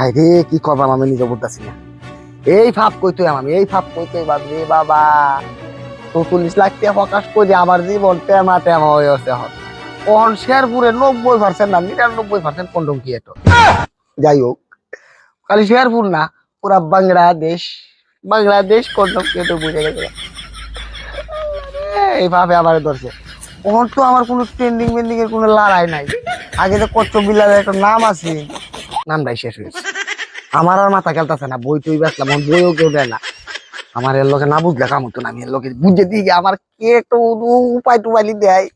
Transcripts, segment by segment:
High রে, কি করবাম আমি নিজে না। এই আমি এই বাবরে বাবা। প্রকাশ আমার জীবন হয়ে আছে নব্বই পার্সেন্ট না, নিরানব্বই পার্সেন্ট কন্ডম কি এটা যাই হোক, খালি শেরপুর না, পুরা বাংলাদেশ বাংলাদেশ কন্ডম কি এটা বুঝে গেছে। এইভাবে আবার ধরছে। তো আমার কোনো ট্রেন্ডিং মেন্ডিং এর কোনো লড়াই নাই। আগে তো কচ্চ বিলারের একটা নাম আছে। নামটাই শেষ হয়েছে আমার আর মাথা খেলতেছে না বই টই বেসলাম আমার বইও কেউ দেয় না। আমার এর লোকে না বুঝলে কাম হতো না আমি এর লোকে বুঝে দিই আমার কে একটু উপায় টুপাইলি দেয়।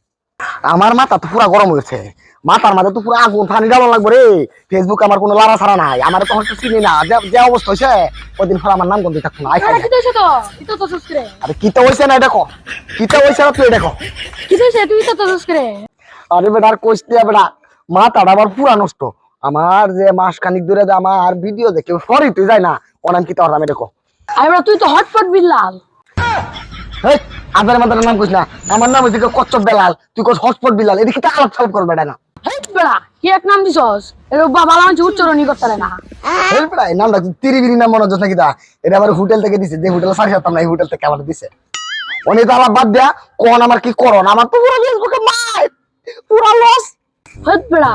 আমার মাথা তো পুরা গরম হয়েছে। মাথার মাঝে তো পুরো আগুন পানি ডালো লাগবে রে। ফেসবুক আমার কোনো লাড়া ছাড়া নাই আমার তো হয়তো চিনি না। যে- অবস্থা হয়েছে ওদিন পর আমার নাম গন্ধি থাকতো না আরে কি হইছে তো? কি তো কিতা হয়েছে না দেখো। কিতা হয়েছে না তুই দেখো। কি হইছে তুই তো করে আরে বেটা আর কোচ দিয়া বেটা। মাথাটা আবার পুরা নষ্ট। আমার যে মাস খানিক ধরে আমার ভিডিও দেখে সরি তুই যাই না অনাম কিতা হরাম দেখো আরে তুই তো হটপট বিল্লাল। আদার নাম কইস না আমার নাম হইছে কচ্চপ বেলাল তুই কোস হটস্পট বিলাল এদিকে তো আলাপ সালাপ করবে না। বেড়া কি এক নাম দিছস? এর বাবা লাঞ্চ উচ্চারণই করতে না। হেই বেটা নামটা তিরি নাম মনে হচ্ছে নাকি দা? এটা হোটেল থেকে দিছে যে হোটেল সারি সাতাম না এই হোটেল থেকে আমার দিছে। অনেক আলাপ বাদ দেয়া কোন আমার কি করন আমার তো পুরো ফেসবুকে মাই পুরা লস বেড়া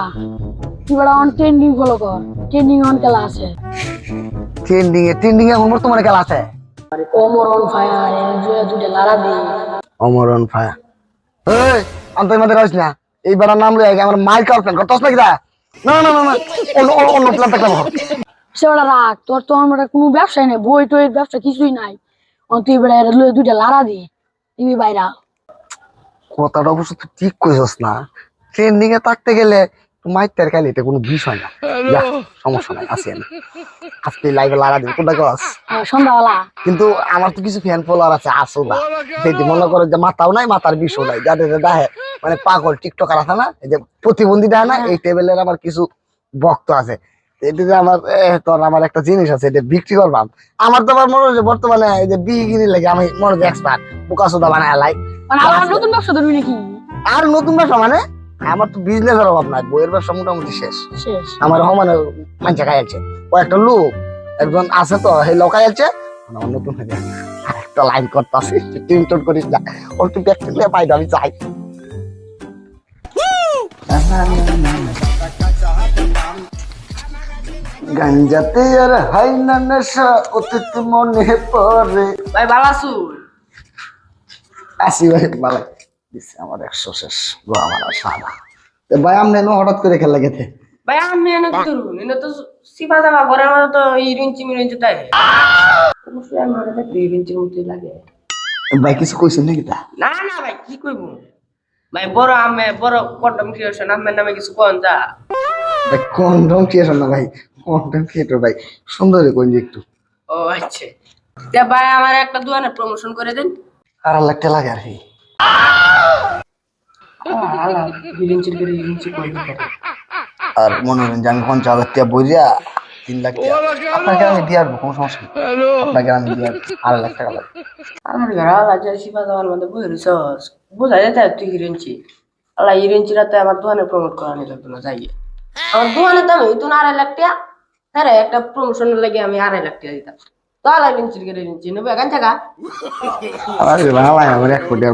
তুই বেড়া অন ট্রেন্ডিং ফলো কর। ট্রেন্ডিং অন খেলা আছে। ট্রেন্ডিং এ ট্রেন্ডিং এ খেলা আছে। ওমর অন ফায়ার এর জুয়া দুটে লারা দে। অমরন ফায়া এই আন্তই মাদের হইছ না। এই বেড়ার নাম লই আগে আমার করতস নাকি দা না না না না। অন্য অন্য- প্ল্যান থাকলে ভালো সে রাখ তোর তো আমার কোনো ব্যবসাই নেই। বই টই ব্যবসা কিছুই নাই। অন তুই বেড়া এর লুয়ে দুটে লারা দে। টিভি বাইরা। কথাটা অবশ্য তুই ঠিক কইছস না। ট্রেন্ডিং এ থাকতে গেলে মাইতের কালি এটা কোনো বিষয় না। সমস্যা নাই আছি আমি আজকে লাইভে কোনটা হ্যাঁ, সন্ধ্যাবেলা। কিন্তু আমার তো কিছু ফ্যান ফলোয়ার আছে আসো না। যদি মনে করো যে মাথাও নাই মাথার বিষও নাই যাদের দেখে মানে পাগল টিকটকার আছে না এই যে প্রতিবন্ধী দেয় না এই টেবিলের আমার কিছু ভক্ত আছে। এটা যে আমার তোর আমার একটা জিনিস আছে এটা বিক্রি করবাম। আমার তো আমার মনে হচ্ছে বর্তমানে এই যে বিগিনি লাগে আমি মনে হচ্ছে এক্সপার্ট বোকা সোদা বানায় লাই। মানে আবার নতুন ব্যবসা ধরবি নাকি? আর নতুন ব্যবসা মানে? আমার তো বিজনেসের অভাব নাই বইয়ের ব্যবসা মোটামুটি শেষ। আমার মানে মানুষ খাইছে ও একটা লোক একজন আছে তো সেই লোক খাইছে আমার নতুন হয়ে একটা লাইন করতেছি টিম টোট করিস না। ওর তুই পাই আমি চাই গাঞ্জাতে আর হাই না নেশা অতীত মনে পড়ে। ভাই আছো আসি ভাই ভালো দিছে আমার একশো শেষ। গো আমার এ ভাই আমনে নো হঠাৎ করে খেলা গেছে ভাই আমি এনে করব এনে তো সিফা মধ্যে তো এই রিঞ্চি মিরিঞ্চি তাই। আমার মতোই লাগে। ভাই কিছু কইছেন নাকি তা? না না ভাই কি কইবো? ভাই বড় আমে বড় কন্ডম ক্রিয়েশন আমের নামে কিছু কোন যা। ভাই কন্ডম ক্রিয়েশন না ভাই কন্টেন্ট ক্রিয়েটর ভাই সুন্দর যে একটু। ও আচ্ছা। তা ভাই আমার একটা দোকানে প্রমোশন করে দেন। আর লাগতে লাগে আর কি। আর মনে করেন যে আমি টাকা বইয়া তিন লাখ টাকা। আপনাকে আমি দিয়ে আসব কোনো সমস্যা আপনাকে আমি দিয়ে আড়াই লাখ টাকা লাগবে। আমার ঘরে আলা যে সিফা জামার মধ্যে রইছস বোঝা যায় তুই রিঞ্চি আলা এই রিঞ্চিটা তো আমার দোকানে প্রমোট করা নিয়ে লাগতো না যাই আমার দোকানে দাম হইতো না আড়াই লাখ টাকা। হ্যাঁ একটা প্রমোশনের লাগে আমি আড়াই লাখ টাকা দিতাম। তো আলাই রিঞ্চির করে রিঞ্চি নেবে এখান টাকা আরে ভাই আমার এক কোটি আর